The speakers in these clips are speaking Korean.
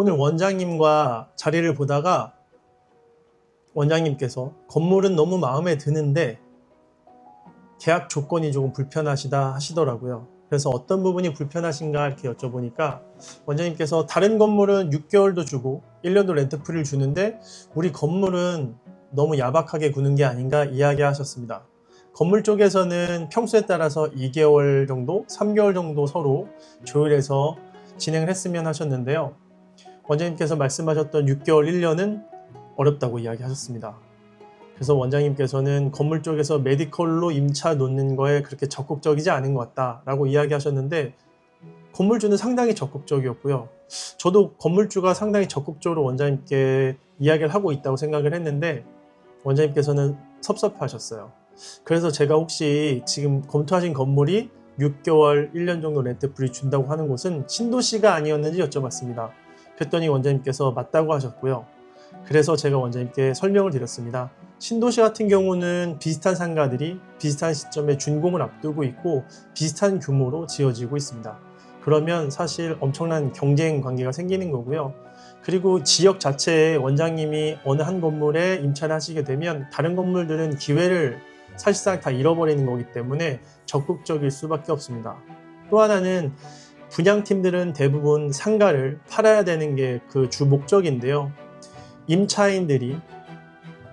오늘 원장님과 자리를 보다가 원장님께서 건물은 너무 마음에 드는데 계약 조건이 조금 불편하시다 하시더라고요. 그래서 어떤 부분이 불편하신가 이렇게 여쭤보니까 원장님께서 다른 건물은 6개월도 주고 1년도 렌트프리를 주는데 우리 건물은 너무 야박하게 구는 게 아닌가 이야기하셨습니다. 건물 쪽에서는 평수에 따라서 2개월 정도, 3개월 정도 서로 조율해서 진행을 했으면 하셨는데요. 원장님께서 말씀하셨던 6개월, 1년은 어렵다고 이야기하셨습니다. 그래서 원장님께서는 건물 쪽에서 메디컬로 임차 놓는 거에 그렇게 적극적이지 않은 것 같다라고 이야기하셨는데 건물주는 상당히 적극적이었고요. 저도 건물주가 상당히 적극적으로 원장님께 이야기를 하고 있다고 생각을 했는데 원장님께서는 섭섭하셨어요. 그래서 제가 혹시 지금 검토하신 건물이 6개월, 1년 정도 렌트 프리 준다고 하는 곳은 신도시가 아니었는지 여쭤봤습니다. 그랬더니 원장님께서 맞다고 하셨고요. 그래서 제가 원장님께 설명을 드렸습니다. 신도시 같은 경우는 비슷한 상가들이 비슷한 시점에 준공을 앞두고 있고 비슷한 규모로 지어지고 있습니다. 그러면 사실 엄청난 경쟁 관계가 생기는 거고요. 그리고 지역 자체에 원장님이 어느 한 건물에 임차를 하시게 되면 다른 건물들은 기회를 사실상 다 잃어버리는 거기 때문에 적극적일 수밖에 없습니다. 또 하나는 분양팀들은 대부분 상가를 팔아야 되는 게 그 주 목적인데요. 임차인들이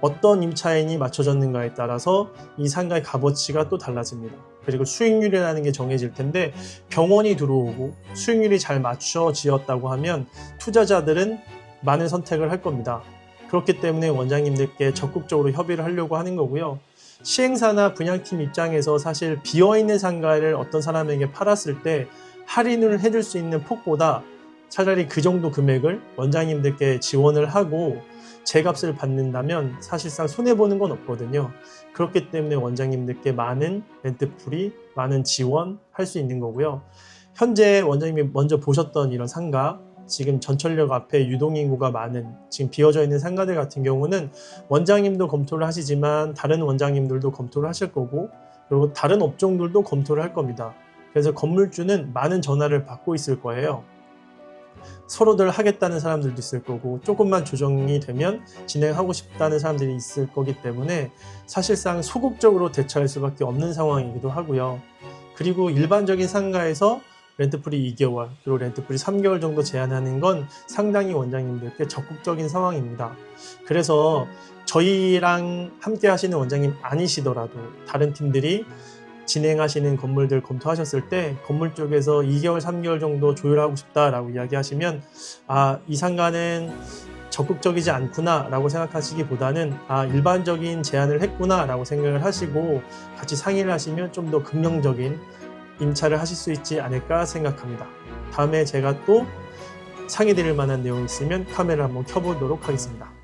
어떤 임차인이 맞춰졌는가에 따라서 이 상가의 값어치가 또 달라집니다. 그리고 수익률이라는 게 정해질 텐데 병원이 들어오고 수익률이 잘 맞춰 지었다고 하면 투자자들은 많은 선택을 할 겁니다. 그렇기 때문에 원장님들께 적극적으로 협의를 하려고 하는 거고요. 시행사나 분양팀 입장에서 사실 비어있는 상가를 어떤 사람에게 팔았을 때 할인을 해줄 수 있는 폭보다 차라리 그 정도 금액을 원장님들께 지원을 하고 제 값을 받는다면 사실상 손해보는 건 없거든요. 그렇기 때문에 원장님들께 많은 렌트풀이, 많은 지원 할 수 있는 거고요. 현재 원장님이 먼저 보셨던 이런 상가, 지금 전철역 앞에 유동인구가 많은 지금 비어져 있는 상가들 같은 경우는 원장님도 검토를 하시지만 다른 원장님들도 검토를 하실 거고 그리고 다른 업종들도 검토를 할 겁니다. 그래서 건물주는 많은 전화를 받고 있을 거예요. 서로들 하겠다는 사람들도 있을 거고 조금만 조정이 되면 진행하고 싶다는 사람들이 있을 거기 때문에 사실상 소극적으로 대처할 수밖에 없는 상황이기도 하고요. 그리고 일반적인 상가에서 렌트프리 2개월 그리고 렌트프리 3개월 정도 제한하는 건 상당히 원장님들께 적극적인 상황입니다. 그래서 저희랑 함께 하시는 원장님 아니시더라도 다른 팀들이 진행하시는 건물들 검토하셨을 때 건물 쪽에서 2개월, 3개월 정도 조율하고 싶다라고 이야기하시면 아, 이 상가는 적극적이지 않구나라고 생각하시기보다는 아, 일반적인 제안을 했구나라고 생각을 하시고 같이 상의를 하시면 좀 더 긍정적인 임차를 하실 수 있지 않을까 생각합니다. 다음에 제가 또 상의 드릴 만한 내용이 있으면 카메라 한번 켜보도록 하겠습니다.